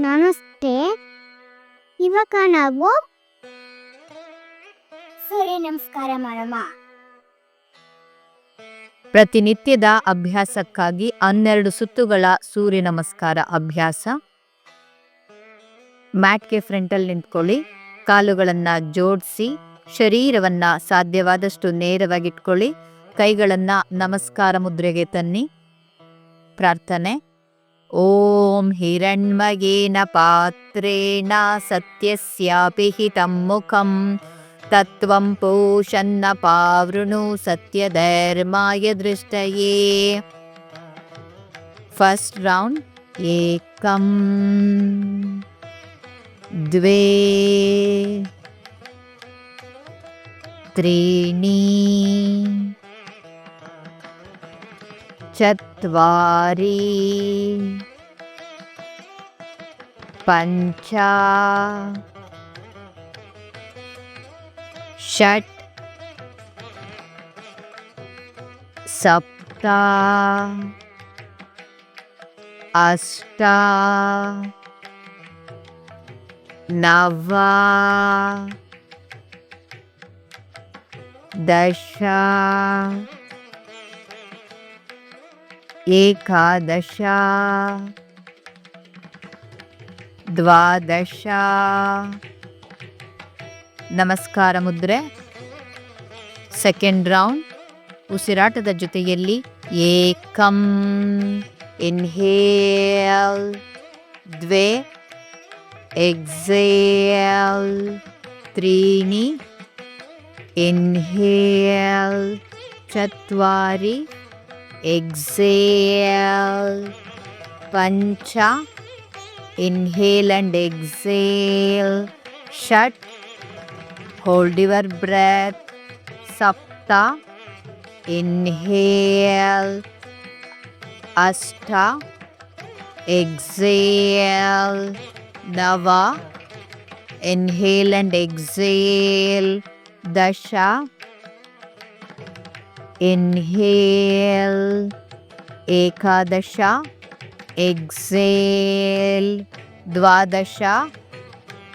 ನಮಸ್ತೆ. ಇವಾಗ ನಾವು ಸೂರ್ಯ ನಮಸ್ಕಾರ ಮಾಡೋಣ ಪ್ರತಿನಿತ್ಯದ ಅಭ್ಯಾಸಕ್ಕಾಗಿ ಹನ್ನೆರಡು ಸುತ್ತುಗಳ ಸೂರ್ಯ ನಮಸ್ಕಾರ ಅಭ್ಯಾಸ. ಮ್ಯಾಟ್ಗೆ ಫ್ರಂಟಲ್ಲಿ ನಿಂತ್ಕೊಳ್ಳಿ. ಕಾಲುಗಳನ್ನು ಜೋಡಿಸಿ, ಶರೀರವನ್ನು ಸಾಧ್ಯವಾದಷ್ಟು ನೇರವಾಗಿಟ್ಕೊಳ್ಳಿ. ಕೈಗಳನ್ನು ನಮಸ್ಕಾರ ಮುದ್ರೆಗೆ ತನ್ನಿ. ಪ್ರಾರ್ಥನೆ. ॐ हिरण्मयेन पात्रेण सत्यस्यापि हितं मुखं तत्त्वं पोषन्नपावृणु सत्यधर्माय दृष्टये। फस्ट् रौण्ड् एकं द्वे। त्रीणि। चत्वारि। पञ्च। षट्। सप्त। अष्ट। नव। दश। एकादश ದ್ವಾದಶ ನಮಸ್ಕಾರ ಮುದ್ರೆ ಸೆಕೆಂಡ್ ರೌಂಡ್ ಉಸಿರಾಟದ ಜೊತೆಯಲ್ಲಿ ಏಕಂ ಇನ್ಹೇಲ್ ದ್ವೇ ಎಕ್ಸೇಲ್ त्रीणि इन्हेल् चत्वारि exhale, pancha, inhale and exhale, shut, hold your breath, sapta, inhale, ashta, exhale, nava, inhale and exhale, dasha, inhale एकादश एक्सेल् द्वादश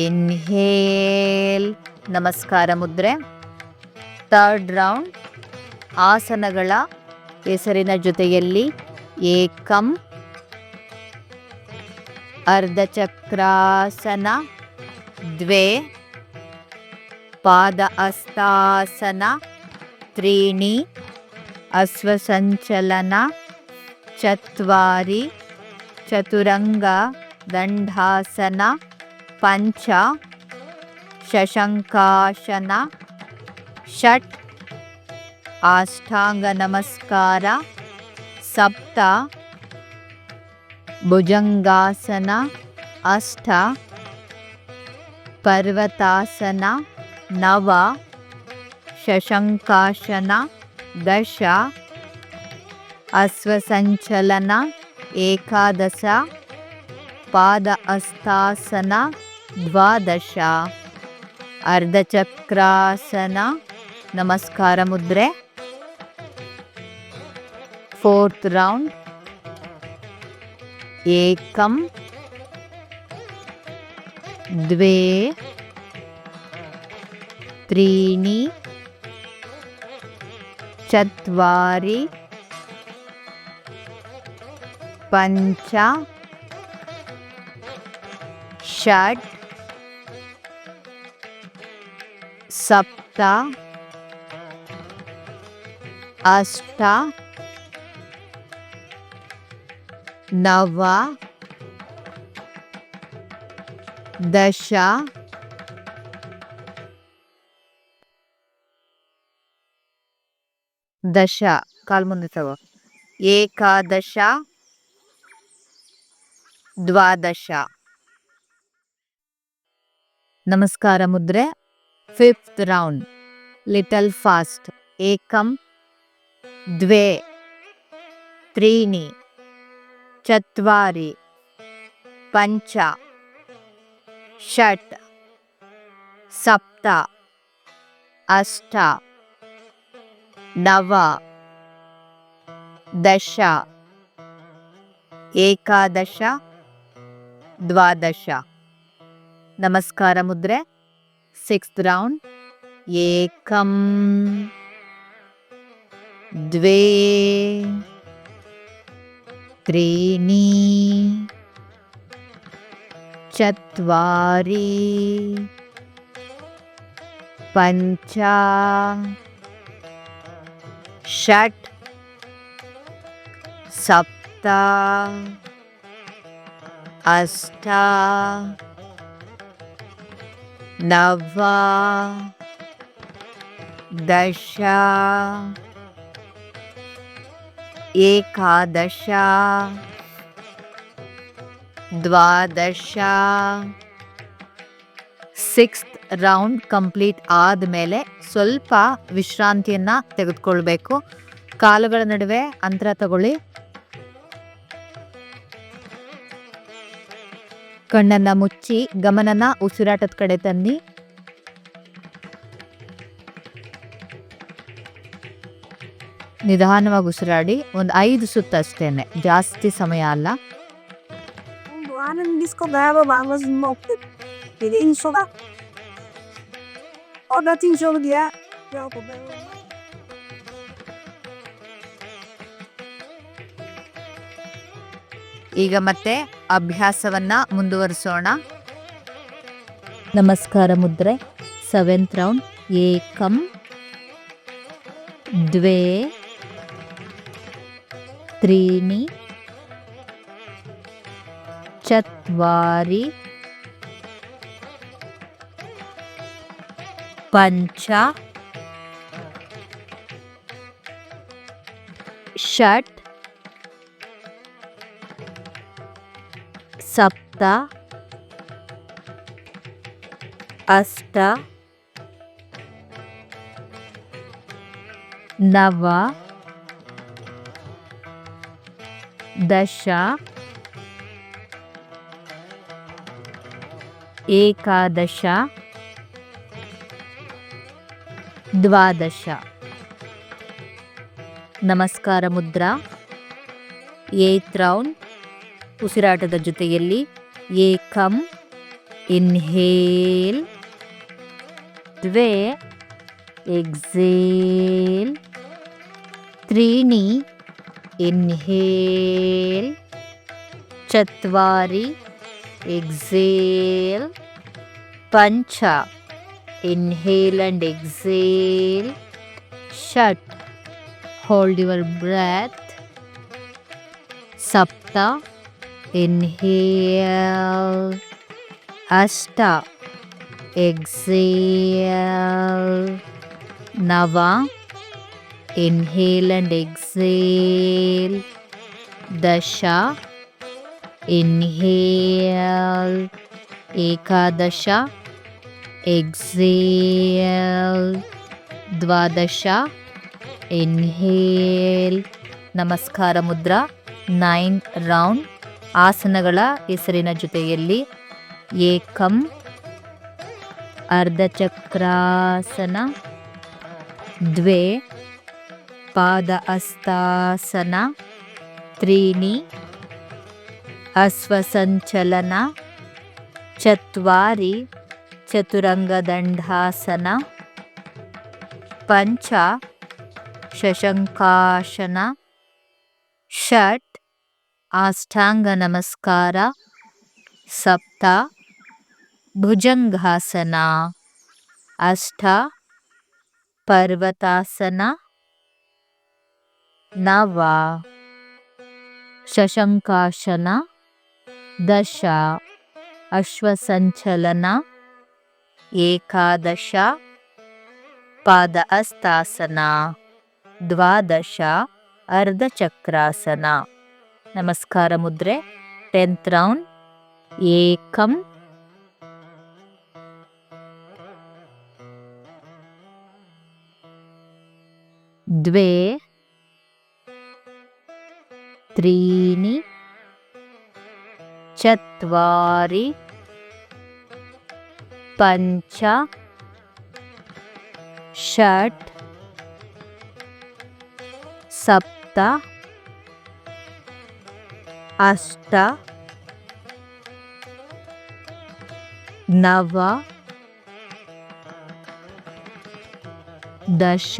ಇನ್ಹೇಲ್ ನಮಸ್ಕಾರ ಮುದ್ರೆ ಥರ್ಡ್ ರೌಂಡ್ ಆಸನಗಳ ಹೆಸರಿನ ಜೊತೆಯಲ್ಲಿ ಏಕಂ ಅರ್ಧಚಕ್ರಾಸನ द्वे पाद अस्तासन त्रीणि अश्वसञ्चलना चत्वारि चतुरङ्गदण्डासन पञ्च शशङ्कासन षट् आष्टाङ्गनमस्कार सप्त भुजंगासन अष्ट पर्वतासन नव शशंकाशन दश अश्वसञ्चलन एकादश पाद अस्तासन द्वादश। अर्धचक्रासन नमस्कार मुद्रे। फोर्त् रौण्ड् एकं द्वे त्रीणि चत्वारि पञ्च षट् सप्त अष्ट नव दश ದಶ ಕಾಲ್ ಮುಂದೆ ತಗೋ ಏಕಾದಶ ದ್ವಾದಶ ನಮಸ್ಕಾರ ಮುದ್ರೆ ಫಿಫ್ತ್ ರೌಂಡ್ ಲಿಟಲ್ ಫಾಸ್ಟ್ ಏಕಂ द्वे त्रीणि चत्वारि पञ्च षट् सप्त अष्ट नव। दश। एकादश। द्वादश। नमस्कार मुद्रे। Sixth round. एकम। द्वे। त्रीणि। चत्वारि। पञ्च। षट् सप्त अष्ट नव दश एकादश द्वादश सिक्स ರೌಂಡ್ ಕಂಪ್ಲೀಟ್ ಆದಮೇಲೆ ಸ್ವಲ್ಪ ವಿಶ್ರಾಂತಿಯನ್ನ ತೆಗೆದುಕೊಳ್ಬೇಕು. ಕಾಲುಗಳ ನಡುವೆ ಅಂತರ ತಗೊಳ್ಳಿ. ಕಣ್ಣನ್ನ ಮುಚ್ಚಿ ಗಮನನ ಉಸಿರಾಟದ ಕಡೆ ತನ್ನಿ. ನಿಧಾನವಾಗಿ ಉಸಿರಾಡಿ ಒಂದು ಐದು ಸುತ್ತ ಅಷ್ಟೇನೆ, ಜಾಸ್ತಿ ಸಮಯ ಅಲ್ಲ. disco gaba vamos mokte. Pidin soga. O dating soga dia. Ya ko ba. ಈಗ ಮತ್ತೆ ಅಭ್ಯಾಸವನ್ನ ಮುಂದುವರಿಸೋಣ ನಮಸ್ಕಾರ ಮುದ್ರೆ ಸೆವೆಂತ್ ರೌಂಡ್ ಏಕಂ ದ್ವೇ त्रीणि चत्वारि पञ्च षट् सप्त अष्ट नव दश एकादश ದ್ವಾದಶ. ನಮಸ್ಕಾರ ಮುದ್ರಾ. ಏತ್ ರೌಂಡ್ ಉಸಿರಾಟದ ಜೊತೆಯಲ್ಲಿ ಏಕಂ. ಇನ್ಹೇಲ್. ದ್ವೇ. ಎಕ್ಸೇಲ್. ತ್ರೀಣಿ. ಇನ್ಹೇಲ್. ಚತ್ವಾರಿ. ಎಕ್ಸೇಲ್. ಪಂಚ. Inhale and exhale. Shut. Hold your breath. Sapta. Inhale. Ashta. Exhale. Nava. Inhale and exhale. Dasha. Inhale. Ekadasha. exhale. ದ್ವಾದಶ ಇನ್ಹೇಲ್ ನಮಸ್ಕಾರ ಮುದ್ರ ನೈನ್ ರೌಂಡ್ ಆಸನಗಳ ಹೆಸರಿನ ಜೊತೆಯಲ್ಲಿ ಏಕಂ ಅರ್ಧಚಕ್ರಾಸನ ದ್ವೇ ಪಾದ ಅಸ್ತಾಸನ ತ್ರೀಣಿ ಅಶ್ವಸಂಚಲನ ಚತ್ವಾರಿ चत्वारि चतुरङ्गदण्डासन पञ्च शशङ्कासन षट् आष्टाङ्गनमस्कार सप्त भुजङ्गासन अष्ट पर्वतासन नव ಶಶಂಕಾಶನ ದಶ ಅಶ್ವಸಂಚಲನ ಏಕಾದಶ ಪಾದ ಅಸ್ತಾಸನ ದ್ವಾದಶ ಅರ್ಧಚಕ್ರಾಸನ ನಮಸ್ಕಾರ ಮುದ್ರೆ ಟೆಂತ್ ರೌಂಡ್ ಏಕಂ द्वे त्रीणि चत्वारि पंच षट सप्त अष्ट नव दश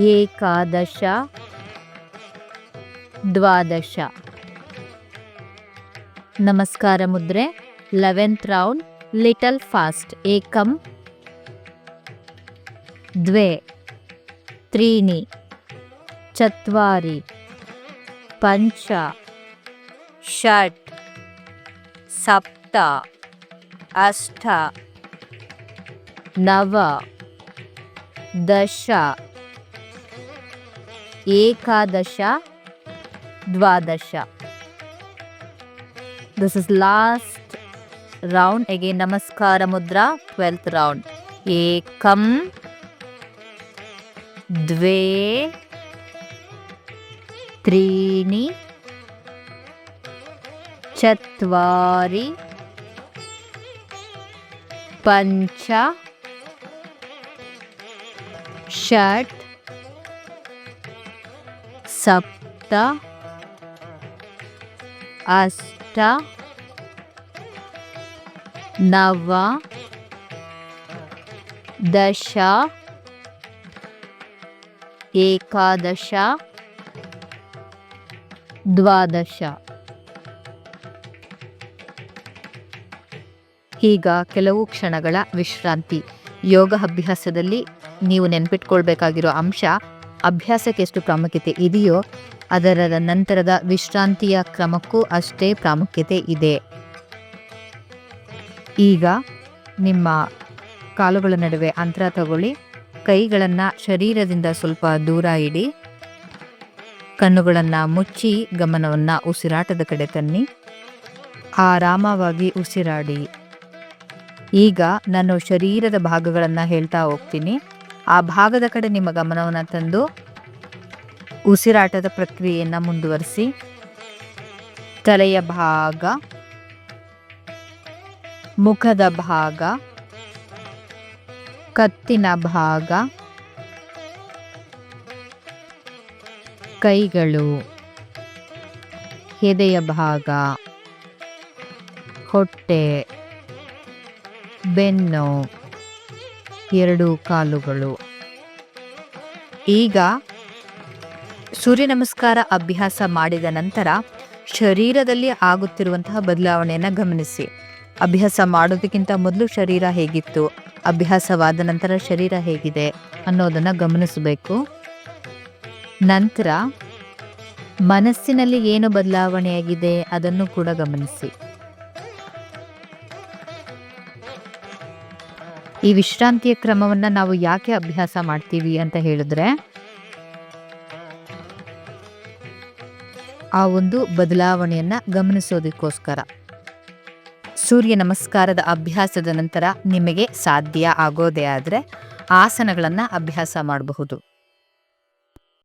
एकादश ದ್ವಾದಶ ನಮಸ್ಕಾರ ಮುದ್ರೆ ಲೆವೆಂತ್ ರೌಂಡ್ ಲಿಟಲ್ ಫಾಸ್ಟ್ ಏಕಂ द्वे त्रीणि चत्वारि पञ्च षट् सप्त अष्ट नव दश एकादश द्वादश this is last round again नमस्कार मुद्रा ट्वेल्त् रौण्ड् एकं द्वे त्रीणि चत्वारि पञ्च षट् सप्त ಅಷ್ಟ ನವ ದಶ ಏಕಾದಶ ದ್ವಾದಶ. ಈಗ ಕೆಲವು ಕ್ಷಣಗಳ ವಿಶ್ರಾಂತಿ. ಯೋಗ ಅಭ್ಯಾಸದಲ್ಲಿ ನೀವು ನೆನ್ಪಿಟ್ಕೊಳ್ಬೇಕಾಗಿರೋ ಅಂಶ, ಅಭ್ಯಾಸಕ್ಕೆ ಎಷ್ಟು ಪ್ರಾಮುಖ್ಯತೆ ಇದೆಯೋ ಅದರ ನಂತರದ ವಿಶ್ರಾಂತಿಯ ಕ್ರಮಕ್ಕೂ ಅಷ್ಟೇ ಪ್ರಾಮುಖ್ಯತೆ ಇದೆ. ಈಗ ನಿಮ್ಮ ಕಾಲುಗಳ ನಡುವೆ ಅಂತರ ತಗೊಳ್ಳಿ. ಕೈಗಳನ್ನು ಶರೀರದಿಂದ ಸ್ವಲ್ಪ ದೂರ ಇಡಿ. ಕಣ್ಣುಗಳನ್ನು ಮುಚ್ಚಿ ಗಮನವನ್ನು ಉಸಿರಾಟದ ಕಡೆ ತನ್ನಿ. ಆರಾಮವಾಗಿ ಉಸಿರಾಡಿ. ಈಗ ನಾನು ಶರೀರದ ಭಾಗಗಳನ್ನು ಹೇಳ್ತಾ ಹೋಗ್ತೀನಿ. ಆ ಭಾಗದ ಕಡೆ ನಿಮ್ಮ ಗಮನವನ್ನು ತಂದು ಉಸಿರಾಟದ ಪ್ರಕ್ರಿಯೆಯನ್ನು ಮುಂದುವರಿಸಿ. ತಲೆಯ ಭಾಗ, ಮುಖದ ಭಾಗ, ಕತ್ತಿನ ಭಾಗ, ಕೈಗಳು, ಎದೆಯ ಭಾಗ, ಹೊಟ್ಟೆ, ಬೆನ್ನು, ಎರಡು ಕಾಲುಗಳು. ಈಗ ಸೂರ್ಯ ನಮಸ್ಕಾರ ಅಭ್ಯಾಸ ಮಾಡಿದ ನಂತರ ಶರೀರದಲ್ಲಿ ಆಗುತ್ತಿರುವಂತಹ ಬದಲಾವಣೆಯನ್ನು ಗಮನಿಸಿ. ಅಭ್ಯಾಸ ಮಾಡೋದಕ್ಕಿಂತ ಮೊದಲು ಶರೀರ ಹೇಗಿತ್ತು? ಅಭ್ಯಾಸವಾದ ನಂತರ ಶರೀರ ಹೇಗಿದೆ ಅನ್ನೋದನ್ನು ಗಮನಿಸಬೇಕು. ನಂತರ ಮನಸ್ಸಿನಲ್ಲಿ ಏನು ಬದಲಾವಣೆಯಾಗಿದೆ ಅದನ್ನು ಕೂಡ ಗಮನಿಸಿ. ಈ ವಿಶ್ರಾಂತಿಯ ಕ್ರಮವನ್ನು ನಾವು ಯಾಕೆ ಅಭ್ಯಾಸ ಮಾಡ್ತೀವಿ ಅಂತ ಹೇಳಿದ್ರೆ ಆ ಒಂದು ಬದಲಾವಣೆಯನ್ನು ಗಮನಿಸೋದಕ್ಕೋಸ್ಕರ. ಸೂರ್ಯ ನಮಸ್ಕಾರದ ಅಭ್ಯಾಸದ ನಂತರ ನಿಮಗೆ ಸಾಧ್ಯ ಆಗೋದೇ ಆದರೆ ಆಸನಗಳನ್ನು ಅಭ್ಯಾಸ ಮಾಡಬಹುದು.